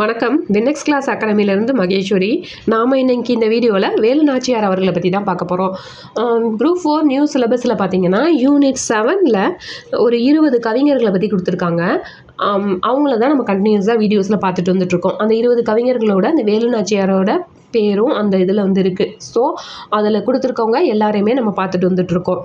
வணக்கம். வினெக்ஸ் கிளாஸ் அகாடமியிலேருந்து மகேஸ்வரி. நாம் இன்னைக்கு இந்த வீடியோவில் வேலு நாச்சியார் அவர்களை பற்றி தான் பார்க்க போகிறோம் குரூப் ஃபோர் நியூ சிலபஸில் பார்த்தீங்கன்னா யூனிட் செவனில் ஒரு இருபது கவிஞர்களை பற்றி கொடுத்துருக்காங்க. அவங்கள தான் நம்ம கண்டினியூஸாக வீடியோஸில் பார்த்துட்டு வந்துட்ருக்கோம் அந்த இருபது கவிஞர்களோட அந்த வேலு நாச்சியாரோட பேரும் அந்த இதில் வந்து இருக்குது ஸோ அதில் கொடுத்துருக்கவங்க எல்லாரையுமே நம்ம பார்த்துட்டு வந்துட்ருக்கோம்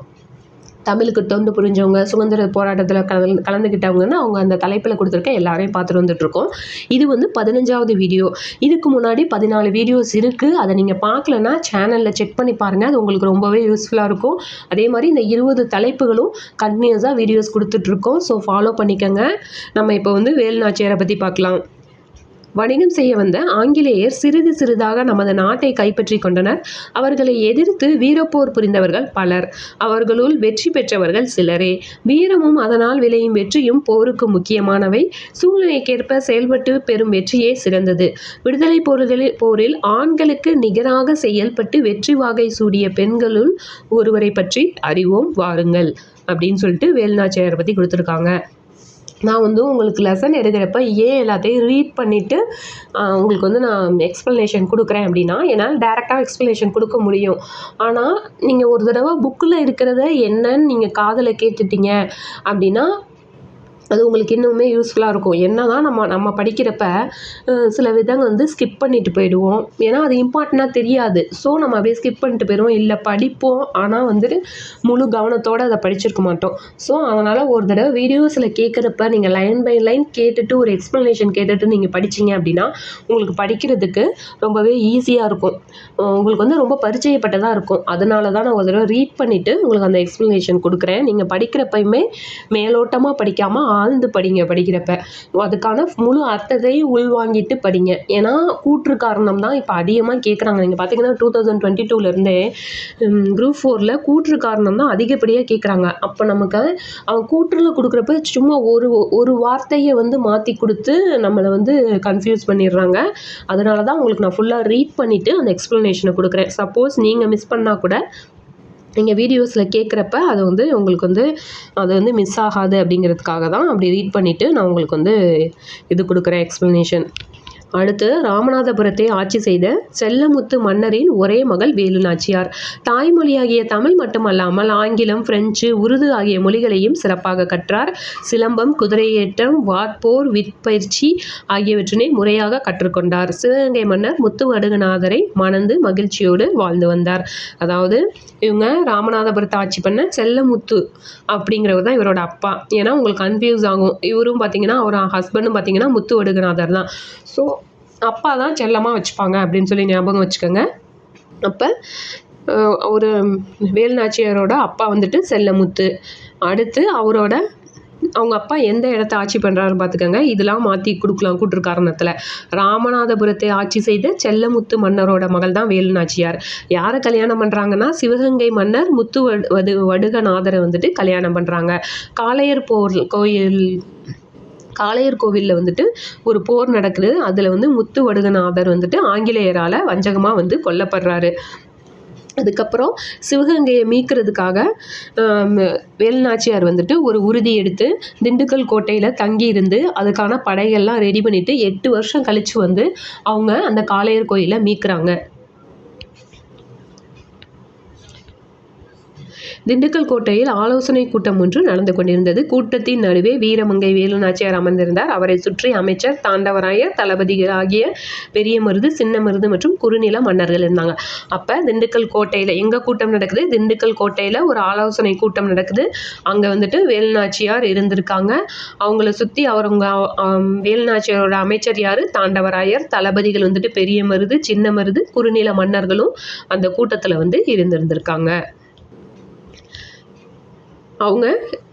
தமிழுக்கு தொண்டு புரிஞ்சவங்க சுதந்திர போராட்டத்தில் கலந்து கலந்துக்கிட்டவங்கன்னு அவங்க அந்த தலைப்பில் கொடுத்துருக்க எல்லாரையும் பார்த்துட்டு வந்துட்ருக்கோம் இது வந்து பதினஞ்சாவது வீடியோ. இதுக்கு முன்னாடி பதினாலு வீடியோஸ் இருக்குது அதை நீங்கள் பார்க்கலன்னா சேனலில் செக் பண்ணி பாருங்கள் அது உங்களுக்கு ரொம்பவே யூஸ்ஃபுல்லாக இருக்கும். அதே மாதிரி இந்த இருபது தலைப்புகளும் கண்டினியூஸாக வீடியோஸ் கொடுத்துட்ருக்கோம் ஸோ ஃபாலோ பண்ணிக்கோங்க. நம்ம இப்போ வந்து வேலுநாச்சியாரை பற்றி பார்க்கலாம். வணிகம் செய்ய வந்த ஆங்கிலேயர் சிறிது சிறிதாக நமது நாட்டை கைப்பற்றி கொண்டனர். அவர்களை எதிர்த்து வீரப்போர் புரிந்தவர்கள் பலர். அவர்களுள் வெற்றி பெற்றவர்கள் சிலரே. வீரமும் அதனால் விளையும் வெற்றியும் போருக்கு முக்கியமானவை. சூழ்நிலைக்கேற்ப செயல்பட்டு பெறும் வெற்றியே சிறந்தது. விடுதலை போர்களில் போரில் ஆண்களுக்கு நிகராக செயல்பட்டு வெற்றி வாகை சூடிய பெண்களுள் ஒருவரை பற்றி அறிவோம் வாருங்கள் அப்படின்னு சொல்லிட்டு வேலுநாச்சியார் பற்றி கொடுத்துருக்காங்க. நான் வந்து உங்களுக்கு லெசன் எடுக்கிறப்ப ஏன் எல்லாத்தையும் ரீட் பண்ணிவிட்டு உங்களுக்கு வந்து நான் எக்ஸ்ப்ளனேஷன் கொடுக்குறேன் அப்படின்னா என்னால் டேரெக்டாக எக்ஸ்ப்ளனேஷன் கொடுக்க முடியும். ஆனால் நீங்கள் ஒரு தடவை புக்கில் இருக்கிறத என்னன்னு நீங்கள் காதில் கேட்டுட்டீங்க அப்படின்னா அது உங்களுக்கு இன்னுமே யூஸ்ஃபுல்லாக இருக்கும். என்ன தான் நம்ம நம்ம படிக்கிறப்ப சில விதங்கள் வந்து ஸ்கிப் பண்ணிட்டு போயிடுவோம். ஏன்னா அது இம்பார்ட்டண்ட்டாக தெரியாது. ஸோ நம்ம அப்படியே ஸ்கிப் பண்ணிட்டு போயிடுவோம். இல்லை படிப்போம். ஆனால் வந்துட்டு முழு கவனத்தோடு அதை படிச்சிருக்க மாட்டோம். ஸோ அதனால் ஒரு தடவை வீடியோஸில் கேட்குறப்ப நீங்கள் லைன் பை லைன் கேட்டுட்டு ஒரு எக்ஸ்ப்ளனேஷன் கேட்டுட்டு நீங்கள் படிச்சீங்க அப்படின்னா உங்களுக்கு படிக்கிறதுக்கு ரொம்பவே ஈஸியாக இருக்கும். உங்களுக்கு வந்து ரொம்ப பரிச்சயப்பட்டதாக இருக்கும். அதனால தான் நான் ஒரு தடவை ரீட் பண்ணிவிட்டு உங்களுக்கு அந்த எக்ஸ்ப்ளனேஷன் கொடுக்குறேன். நீங்கள் படிக்கிறப்பயுமே மேலோட்டமாக படிக்காமல் ஆழ்ந்து படிங்க படிக்கிறப்ப. அதுக்கான முழு அர்த்தத்தையும் உள்வாங்கிட்டு படிங்க. ஏன்னா கூற்று காரணம் தான் இப்போ அதிகமாக கேட்குறாங்க நீங்கள் பார்த்தீங்கன்னா டூ தௌசண்ட் டுவெண்ட்டி டூலேருந்தே குரூப் ஃபோரில் கூற்று காரணம் தான் அதிகப்படியாக கேட்குறாங்க அப்போ நமக்கு அவன் கூற்றில் கொடுக்குறப்ப சும்மா ஒரு ஒரு வார்த்தையை வந்து மாற்றி கொடுத்து நம்மளை வந்து கன்ஃபியூஸ் பண்ணிடுறாங்க. அதனால தான் உங்களுக்கு நான் ஃபுல்லாக ரீட் பண்ணிவிட்டு அந்த எக்ஸ்ப்ளனேஷனை கொடுக்குறேன். சப்போஸ் நீங்கள் மிஸ் பண்ணால் கூட நீங்கள் வீடியோஸில் கேட்குறப்ப அது வந்து உங்களுக்கு வந்து அது வந்து மிஸ் ஆகாது அப்படிங்கிறதுக்காக தான் அப்படி ரீட் பண்ணிவிட்டு நான் உங்களுக்கு வந்து இது கொடுக்குறேன் எக்ஸ்ப்ளனேஷன் அடுத்து ராமநாதபுரத்தை ஆட்சி செய்த செல்லமுத்து மன்னரின் ஒரே மகள் வேலு நாச்சியார். தாய்மொழியாகிய தமிழ் மட்டுமல்லாமல் ஆங்கிலம் பிரெஞ்சு உருது ஆகிய மொழிகளையும் சிறப்பாக கற்றார். சிலம்பம் குதிரையேற்றம் வாட்போர் விற்பயிற்சி ஆகியவற்றினை முறையாக கற்றுக்கொண்டார். சிவகங்கை மன்னர் முத்து வடுகநாதரை மணந்து மகிழ்ச்சியோடு வாழ்ந்து வந்தார். அதாவது இவங்க ராமநாதபுரத்தை ஆட்சி பண்ண செல்லமுத்து அப்படிங்கிறவர் தான் இவரோட அப்பா. ஏன்னா உங்களுக்கு கன்ஃபியூஸ் ஆகும். இவரும் பார்த்தீங்கன்னா அவர் ஹஸ்பண்டும் பார்த்தீங்கன்னா முத்து வடுகநாதர் தான். ஸோ அப்பா தான் செல்லமாக வச்சுப்பாங்க அப்படின்னு சொல்லி ஞாபகம் வச்சுக்கோங்க. அப்போ ஒரு வேலுநாச்சியாரோட அப்பா வந்துட்டு செல்லமுத்து. அடுத்து அவரோட அவங்க அப்பா எந்த இடத்த ஆட்சி பண்ணுறாருன்னு பார்த்துக்கோங்க. இதெல்லாம் மாற்றி கொடுக்கலாம் கூட்டுரு காரணத்தில் ராமநாதபுரத்தை ஆட்சி செய்த செல்லமுத்து மன்னரோட மகள் தான் வேலுநாச்சியார் யாரை கல்யாணம் பண்ணுறாங்கன்னா சிவகங்கை மன்னர் முத்து வடு வடு வடுகநாதரை வந்துட்டு கல்யாணம் பண்ணுறாங்க காளையர் போர் கோயில் காளையர் கோவிலில் வந்துட்டு ஒரு போர் நடக்குது. அதில் வந்து முத்து வடுகநாதர் வந்துட்டு ஆங்கிலேயரால் வஞ்சகமாக வந்து கொல்லப்படுறாரு. அதுக்கப்புறம் சிவகங்கையை மீட்கிறதுக்காக வேலுநாச்சியார் வந்துட்டு ஒரு உறுதி எடுத்து திண்டுக்கல் கோட்டையில் தங்கி இருந்து அதுக்கான படைகள்லாம் ரெடி பண்ணிவிட்டு எட்டு வருஷம் கழித்து வந்து அவங்க அந்த காளையர் கோயிலை மீட்கிறாங்க. திண்டுக்கல் கோட்டையில் ஆலோசனை கூட்டம் ஒன்று நடந்து கொண்டிருந்தது. கூட்டத்தின் நடுவே வீரமங்கை வேலுநாச்சியார் அமர்ந்திருந்தார். அவரை சுற்றி அமைச்சர் தாண்டவராயர் தளபதிகள் ஆகிய பெரிய மருது சின்ன மருது மற்றும் குறுநில மன்னர்கள் இருந்தாங்க. அப்போ திண்டுக்கல் கோட்டையில் எங்கே கூட்டம் நடக்குது? திண்டுக்கல் கோட்டையில் ஒரு ஆலோசனை கூட்டம் நடக்குது. அங்கே வந்துட்டு வேலுநாச்சியார் இருந்திருக்காங்க. அவங்கள சுற்றி அவருங்க வேலுநாச்சியாரோட அமைச்சர் யார்? தாண்டவராயர் தளபதிகள் வந்துட்டு பெரிய மருது சின்ன மருது குறுநில மன்னர்களும் அந்த கூட்டத்தில் வந்து இருந்திருந்திருக்காங்க. அவங்க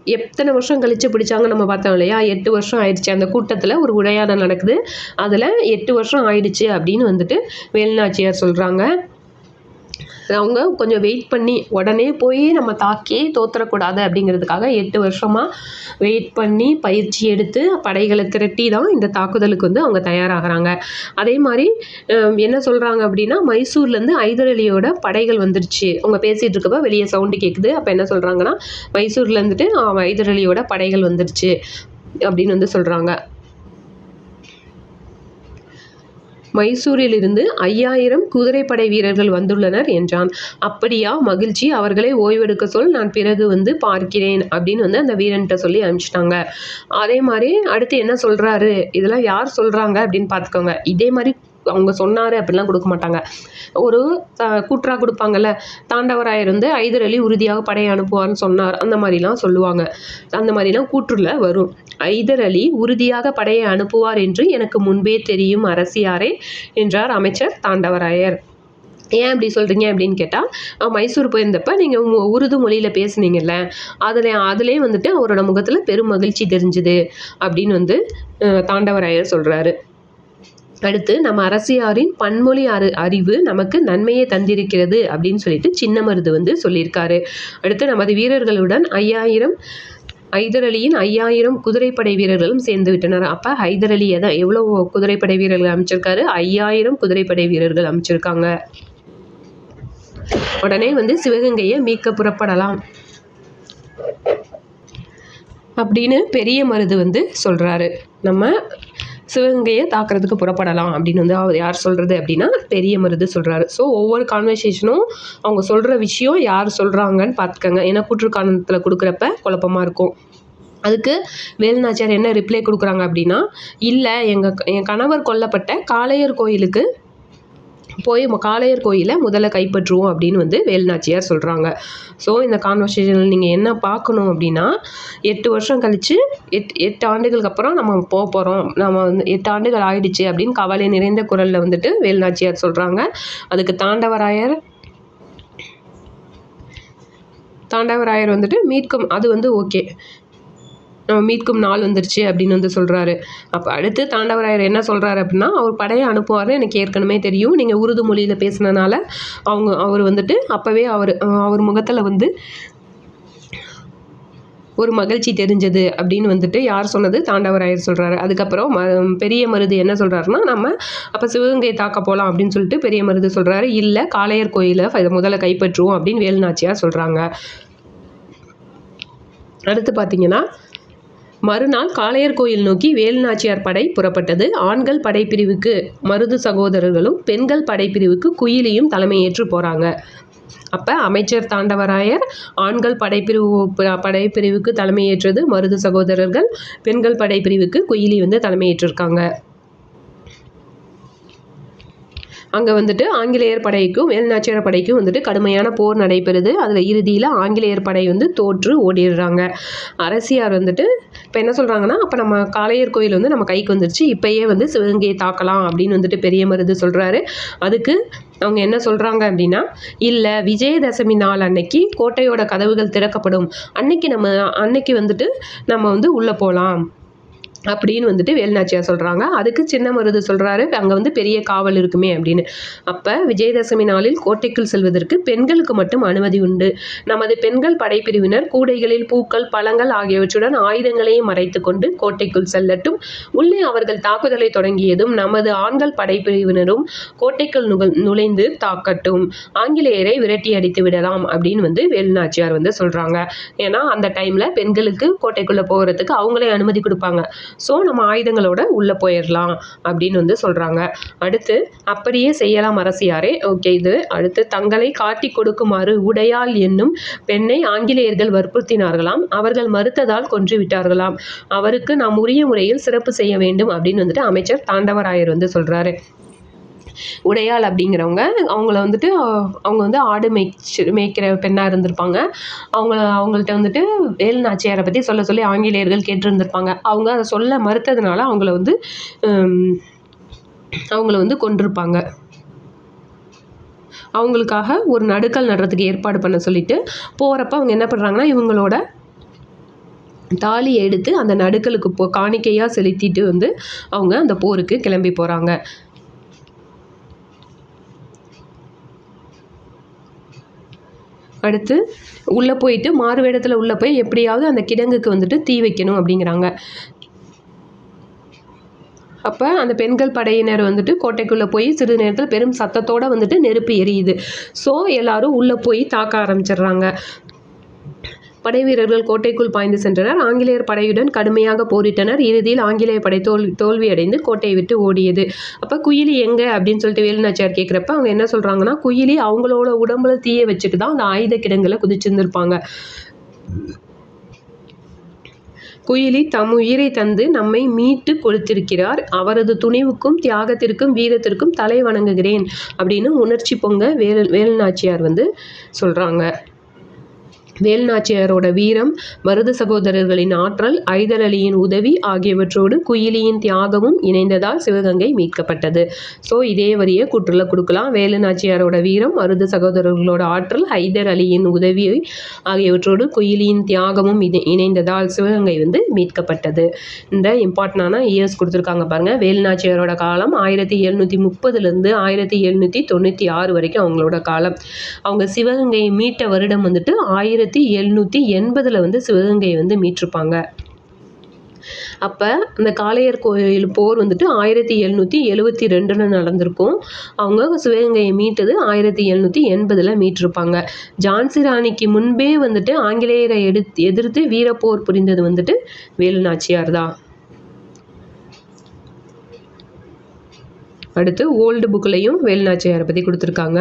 எத்தனை வருஷம் கழித்து பிடிச்சாங்க நம்ம பார்த்தோம் இல்லையா? எட்டு வருஷம் ஆயிடுச்சு. அந்த கூட்டத்தில் ஒரு உரையாடல் நடக்குது. அதில் எட்டு வருஷம் ஆயிடுச்சு அப்படின்னு வந்துட்டு வேலுநாச்சியார் சொல்கிறாங்க அவங்க கொஞ்சம் வெயிட் பண்ணி உடனே போய் நம்ம தாக்கி தோத்துடக்கூடாது அப்படிங்கிறதுக்காக எட்டு வருஷமாக வெயிட் பண்ணி பயிற்சி எடுத்து படைகளை திரட்டி தான் இந்த தாக்குதலுக்கு வந்து அவங்க தயாராகிறாங்க. அதே மாதிரி என்ன சொல்கிறாங்க அப்படின்னா மைசூர்லேருந்து ஐதர் படைகள் வந்துருச்சு. அவங்க பேசிகிட்டு இருக்கப்ப வெளியே சவுண்டு கேட்குது அப்போ என்ன சொல்கிறாங்கன்னா மைசூர்லேருந்துட்டு ஐதர் படைகள் வந்துருச்சு அப்படின்னு வந்து சொல்கிறாங்க மைசூரிலிருந்து ஐயாயிரம் குதிரைப்படை வீரர்கள் வந்துள்ளனர் என்றான். அப்படியா மகிழ்ச்சி. அவர்களை ஓய்வெடுக்க சொல். நான் பிறகு வந்து பார்க்கிறேன் அப்படின்னு வந்து அந்த வீரன்கிட்ட சொல்லி அனுப்பிச்சிட்டாங்க. அதே மாதிரி அடுத்து என்ன சொல்றாரு? இதெல்லாம் யார் சொல்றாங்க? அப்படின்னு பார்த்துக்கோங்க. இதே மாதிரி அவங்க சொன்னார் அப்படிலாம் கொடுக்க மாட்டாங்க. ஒரு கூற்றா கொடுப்பாங்கல்ல தாண்டவராயர் வந்து ஐதரளி அலி உறுதியாக படையை அனுப்புவார்னு சொன்னார். அந்த மாதிரிலாம் சொல்லுவாங்க. அந்த மாதிரிலாம் கூற்றுல வரும். ஐதர் அலி உறுதியாக படையை அனுப்புவார் என்று எனக்கு முன்பே தெரியும் அரசியாரே என்றார் அமைச்சர் தாண்டவராயர். ஏன் அப்படி சொல்கிறீங்க அப்படின்னு கேட்டால் மைசூர் போயிருந்தப்ப நீங்கள் உருது மொழியில் பேசுனீங்கல்ல. அதில் அதிலே வந்துட்டு அவரோட முகத்தில் பெரும் மகிழ்ச்சி தெரிஞ்சுது அப்படின்னு வந்து தாண்டவராயர் சொல்கிறாரு அடுத்து நம்ம அரசியாரின் பன்மொழி அறி அறிவு நமக்கு நன்மையை தந்திருக்கிறது அப்படின்னு சொல்லிட்டு சின்ன மருது வந்து சொல்லியிருக்காரு. அடுத்து நமது வீரர்களுடன் ஐயாயிரம் ஹைதர் அலியின் ஐயாயிரம் குதிரைப்படை வீரர்களும் சேர்ந்து விட்டனர். அப்போ ஹைதர் அலி எதை எவ்வளோ குதிரைப்படை வீரர்கள் அமைச்சிருக்காரு? ஐயாயிரம் குதிரைப்படை வீரர்கள் அமைச்சிருக்காங்க. உடனே வந்து சிவகங்கையை மீட்க புறப்படலாம். அப்படின்னு பெரிய மருது வந்து சொல்கிறாரு நம்ம சிவகங்கையை தாக்குறதுக்கு புறப்படலாம் அப்படின்னு வந்து அவர் யார் சொல்கிறது அப்படின்னா பெரிய மருது சொல்கிறாரு ஸோ ஒவ்வொரு கான்வர்சேஷனும் அவங்க சொல்கிற விஷயம் யார் சொல்கிறாங்கன்னு பார்த்துக்கங்க. ஏன்னா கூற்றுக்காரணத்தில் கொடுக்குறப்ப குழப்பமாக இருக்கும். அதுக்கு வேலுநாச்சியார் என்ன ரிப்ளை கொடுக்குறாங்க அப்படின்னா இல்லை எங்கள் என் கணவர் கொல்லப்பட்ட காளையர் கோயிலுக்கு போய் காளையர் கோயிலை முதல்ல கைப்பற்றுவோம் அப்படின்னு வந்து வேலுநாச்சியார் சொல்கிறாங்க ஸோ இந்த கான்வர்சேஷனில் நீங்கள் என்ன பார்க்கணும் அப்படின்னா எட்டு வருஷம் கழித்து எட் எட்டு ஆண்டுகளுக்கு அப்புறம் நம்ம போக போகிறோம் நம்ம வந்து எட்டு ஆண்டுகள் ஆயிடுச்சு அப்படின்னு கவலை நிறைந்த குரலில் வந்துட்டு வேலுநாச்சியார் சொல்கிறாங்க அதுக்கு தாண்டவராயர் தாண்டவராயர் வந்துட்டு மீட்கும் அது வந்து ஓகே. நம்ம மீட்கும் நாள் வந்துருச்சு அப்படின்னு வந்து சொல்கிறாரு அப்போ அடுத்து தாண்டவராயர் என்ன சொல்கிறாரு அப்படின்னா அவர் படையை அனுப்புவார்னு எனக்கு ஏற்கனவே தெரியும். நீங்கள் உருது மொழியில் பேசுனதுனால அவங்க அவர் வந்துட்டு அப்போவே அவர் அவர் முகத்தில் வந்து ஒரு மகிழ்ச்சி தெரிஞ்சது அப்படின்னு வந்துட்டு யார் சொன்னது? தாண்டவராயர் சொல்கிறாரு அதுக்கப்புறம் ம பெரிய மருது என்ன சொல்கிறாருன்னா நம்ம அப்போ சிவகங்கை தாக்க போகலாம் அப்படின்னு சொல்லிட்டு பெரிய மருது சொல்கிறாரு இல்லை காளையர் கோயிலை முதல்ல கைப்பற்றுவோம் அப்படின்னு வேலுநாச்சியார் சொல்கிறாங்க அடுத்து பார்த்தீங்கன்னா மறுநாள் காளையர் கோயில் நோக்கி வேலுநாச்சியார் படை புறப்பட்டது. ஆண்கள் படைப்பிரிவுக்கு மருது சகோதரர்களும் பெண்கள் படைப்பிரிவுக்கு குயிலியும் தலைமையேற்று போகிறாங்க அப்போ அமைச்சர் தாண்டவராயர் ஆண்கள் படைப்பிரிவு ப- படைப்பிரிவுக்கு தலைமையேற்றது மருது சகோதரர்கள் பெண்கள் படைப்பிரிவுக்கு குயிலி வந்து தலைமையேற்றிருக்காங்க. அங்கே வந்துட்டு ஆங்கிலேயர் படைக்கும் வேலுநாச்சியார் படைக்கும் வந்துட்டு கடுமையான போர் நடைபெறுது. அதில் இறுதியில் ஆங்கிலேயர் படை வந்து தோற்று ஓடிடுறாங்க. அரசியார் வந்துட்டு இப்போ என்ன சொல்கிறாங்கன்னா அப்போ நம்ம காளையர் கோயில் வந்து நம்ம கைக்கு வந்துருச்சு. இப்போயே வந்து சிவகங்கையை தாக்கலாம் அப்படின்னு வந்துட்டு பெரிய மருது சொல்கிறாரு அதுக்கு அவங்க என்ன சொல்கிறாங்க அப்படின்னா இல்லை விஜயதசமி நாள் அன்னைக்கு கோட்டையோட கதவுகள் திறக்கப்படும். அன்னைக்கு நம்ம அன்னைக்கு வந்துட்டு நம்ம வந்து உள்ளே போகலாம் அப்படின்னு வந்துட்டு வேலுநாச்சியார் சொல்கிறாங்க அதுக்கு சின்ன மருது சொல்கிறாரு அங்கே வந்து பெரிய காவல் இருக்குமே அப்படின்னு. அப்போ விஜயதசமி நாளில் கோட்டைக்குள் செல்வதற்கு பெண்களுக்கு மட்டும் அனுமதி உண்டு. நமது பெண்கள் படைப்பிரிவினர் கூடைகளில் பூக்கள் பழங்கள் ஆகியவற்றுடன் ஆயுதங்களையும் மறைத்து கொண்டு கோட்டைக்குள் செல்லட்டும். உள்ளே அவர்கள் தாக்குதலை தொடங்கியதும் நமது ஆண்கள் படைப்பிரிவினரும் கோட்டைக்குள் நுகல் நுழைந்து தாக்கட்டும். ஆங்கிலேயரை விரட்டி அடித்து விடலாம் அப்படின்னு வந்து வேலுநாச்சியார் வந்து சொல்கிறாங்க ஏன்னா அந்த டைமில் பெண்களுக்கு கோட்டைக்குள்ளே போகிறதுக்கு அவங்களே அனுமதி கொடுப்பாங்க. ஸோ நம்ம ஆயுதங்களோட உள்ளே போயிடலாம் அப்படின்னு வந்து சொல்கிறாங்க அடுத்து அப்படியே செய்யலாம் அரசியாரே. ஓகே இது அடுத்து தங்களை காட்டி கொடுக்குமாறு உடையாள் என்னும் பெண்ணை ஆங்கிலேயர்கள் வற்புறுத்தினார்களாம். அவர்கள் மறுத்ததால் கொன்று விட்டார்களாம். அவருக்கு நாம் உரிய முறையில் சிறப்பு செய்ய வேண்டும் அப்படின்னு வந்துட்டு அமைச்சர் தாண்டவராயர் வந்து சொல்கிறாரு உடையாள் அப்படிங்கிறவங்க அவங்கள வந்துட்டு அவங்க வந்து ஆடு மேய்ச்சி மேய்க்கிற பெண்ணாக இருந்திருப்பாங்க. அவங்க அவங்கள்ட்ட வந்துட்டு வேலு நாச்சியாரை பற்றி சொல்ல சொல்லி ஆங்கிலேயர்கள் கேட்டிருந்திருப்பாங்க. அவங்க அதை சொல்ல மறுத்ததுனால அவங்கள வந்து அவங்கள வந்து கொண்டிருப்பாங்க அவங்களுக்காக ஒரு நடுக்கல் நடுறதுக்கு ஏற்பாடு பண்ண சொல்லிட்டு போகிறப்ப அவங்க என்ன பண்ணுறாங்கன்னா இவங்களோட தாலியை எடுத்து அந்த நடுக்கலுக்கு போ காணிக்கையாக செலுத்திட்டு வந்து அவங்க அந்த போருக்கு கிளம்பி போகிறாங்க அடுத்து உள்ளே போயிட்டு மாறு வேடத்தில் உள்ளே போய் எப்படியாவது அந்த கிடங்குக்கு வந்துட்டு தீ வைக்கணும் அப்படிங்கிறாங்க. அப்போ அந்த பெண்கள் படையினர் வந்துட்டு கோட்டைக்குள்ளே போய் சிறிது நேரத்தில் பெரும் சத்தத்தோடு வந்துட்டு நெருப்பு எரியுது. ஸோ எல்லாரும் உள்ளே போய் தாக்க ஆரம்பிச்சிடுறாங்க. படை வீரர்கள் கோட்டைக்குள் பாய்ந்து சென்றனர். ஆங்கிலேயர் படையுடன் கடுமையாக போரிட்டனர். இறுதியில் ஆங்கிலேய படை தோல் தோல்வியடைந்து கோட்டையை விட்டு ஓடியது. அப்போ குயிலி எங்கே? அப்படின்னு சொல்லிட்டு வேலுநாச்சியார் கேட்குறப்ப அவங்க என்ன சொல்கிறாங்கன்னா குயிலி அவங்களோட உடம்புல தீயை வச்சுட்டு தான் அந்த ஆயுத கிடங்களை குதிச்சிருந்துருப்பாங்க. குயிலி தம் உயிரை தந்து நம்மை மீட்டு கொடுத்திருக்கிறார். அவரது துணிவுக்கும் தியாகத்திற்கும் வீரத்திற்கும் தலை வணங்குகிறேன் அப்படின்னு உணர்ச்சி பொங்க வேலு வேலுநாச்சியார் வந்து சொல்கிறாங்க வேல்நாச்சியாரோட வீரம் மருது சகோதரர்களின் ஆற்றல் ஐதர் அலியின் உதவி ஆகியவற்றோடு குயிலியின் தியாகமும் இணைந்ததால் சிவகங்கை மீட்கப்பட்டது. ஸோ இதே வரியை கூற்றுல கொடுக்கலாம். வேலுநாச்சியாரோட வீரம் மருது சகோதரர்களோட ஆற்றல் ஹைதர் அலியின் உதவி ஆகியவற்றோடு குயிலியின் தியாகமும் இது இணைந்ததால் சிவகங்கை வந்து மீட்கப்பட்டது. இந்த இம்பார்ட்டண்டான இயர்ஸ் கொடுத்துருக்காங்க பாருங்கள் வேலுநாச்சியாரோட காலம் ஆயிரத்தி எழுநூற்றி முப்பதுலேருந்து ஆயிரத்தி எழுநூற்றி தொண்ணூற்றி ஆறு வரைக்கும் அவங்களோட காலம். அவங்க சிவகங்கையை மீட்ட வருடம் வந்துட்டு ஆயிரத்தி எழுநூற்றி எண்பதில் வந்து சிவகங்கையை வந்து மீட்டிருப்பாங்க. அப்போ அந்த காளையர் கோயில் போர் வந்துட்டு ஆயிரத்தி எழுநூற்றி எழுவத்தி ரெண்டில் நடந்திருக்கும். அவங்க சிவகங்கையை மீட்டது ஆயிரத்தி எழுநூற்றி எண்பதில் மீட்டிருப்பாங்க. ஜான்சி ராணிக்கு முன்பே வந்துட்டு ஆங்கிலேயரை எடுத்து எதிர்த்து வீரப்போர் புரிந்தது வந்துட்டு வேலுநாச்சியார் தான். அடுத்து ஓல்டு புக்லேயும் வேலுநாச்சியாரை பற்றி கொடுத்துருக்காங்க.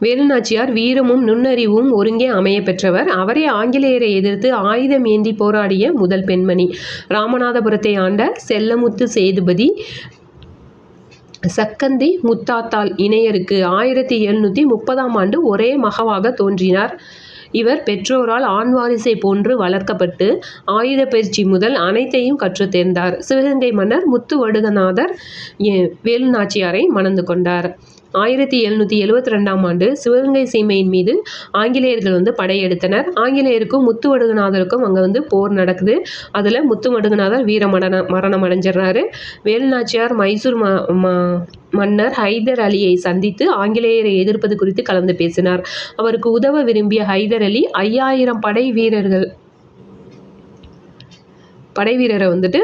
வேலுநாச்சியார் வீரமும் நுண்ணறிவும் ஒருங்கே அமைய பெற்றவர். அவரே ஆங்கிலேயரை எதிர்த்து ஆயுதம் ஏந்தி போராடிய முதல் பெண்மணி. ராமநாதபுரத்தை ஆண்ட செல்லமுத்து சேதுபதி சக்கந்தி முத்தாத்தாள் இணையருக்கு ஆயிரத்தி எழுநூற்றி முப்பதாம் ஆண்டு ஒரே மகவாக தோன்றினார். இவர் பெற்றோரால் ஆண் வாரிசை போன்று வளர்க்கப்பட்டு ஆயுத பயிற்சி முதல் அனைத்தையும் கற்றுத் தேர்ந்தார். சிவகங்கை மன்னர் முத்து வடுகநாதர் வேலுநாச்சியாரை மணந்து கொண்டார். ஆயிரத்தி எழுநூற்றி எழுவத்தி ரெண்டாம் ஆண்டு சிவகங்கை சீமையின் மீது ஆங்கிலேயர்கள் வந்து படையெடுத்தனர். ஆங்கிலேயருக்கும் முத்துவடுகநாதருக்கும் அங்கே வந்து போர் நடக்குது. அதில் முத்துமடுகநாதர் வீர மரண மரணம் அடைஞ்சிடுறாரு. வேலுநாச்சியார் மைசூர் மா மன்னர் ஹைதர் அலியை சந்தித்து ஆங்கிலேயரை எதிர்ப்பது குறித்து கலந்து பேசினார். அவருக்கு உதவ விரும்பிய ஹைதர் அலி ஐயாயிரம் படை வீரர்கள் படை வீரரை வந்துட்டு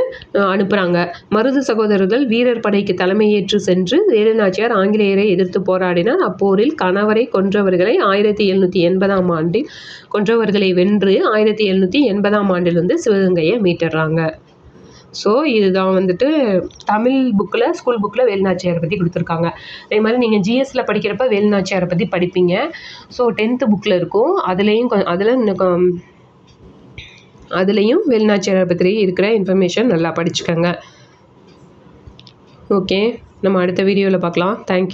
அனுப்புகிறாங்க மருது சகோதரர்கள் வீரர் படைக்கு தலைமையேற்று சென்று வேலுநாச்சியார் ஆங்கிலேயரை எதிர்த்து போராடினார். அப்போரில் கணவரை கொன்றவர்களை ஆயிரத்தி எழுநூற்றி எண்பதாம் ஆண்டில் கொன்றவர்களை வென்று ஆயிரத்தி எழுநூற்றி எண்பதாம் ஆண்டில் வந்து சிவகங்கையை மீட்டுடுறாங்க ஸோ இதுதான் வந்துட்டு தமிழ் புக்கில் ஸ்கூல் புக்கில் வேலுநாச்சியாரை பற்றி கொடுத்துருக்காங்க. அதே மாதிரி நீங்கள் ஜிஎஸ்சில் படிக்கிறப்ப வேலுநாச்சியாரை பற்றி படிப்பீங்க. ஸோ டென்த்து புக்கில் இருக்கும். அதுலேயும் கொ அதில் இன்னும் அதுலேயும் வேலுநாச்சியாரை பற்றி இருக்கிற இன்ஃபர்மேஷன் நல்லா படிச்சுக்கோங்க. ஓகே நம்ம அடுத்த வீடியோவில் பார்க்கலாம். தேங்க்யூ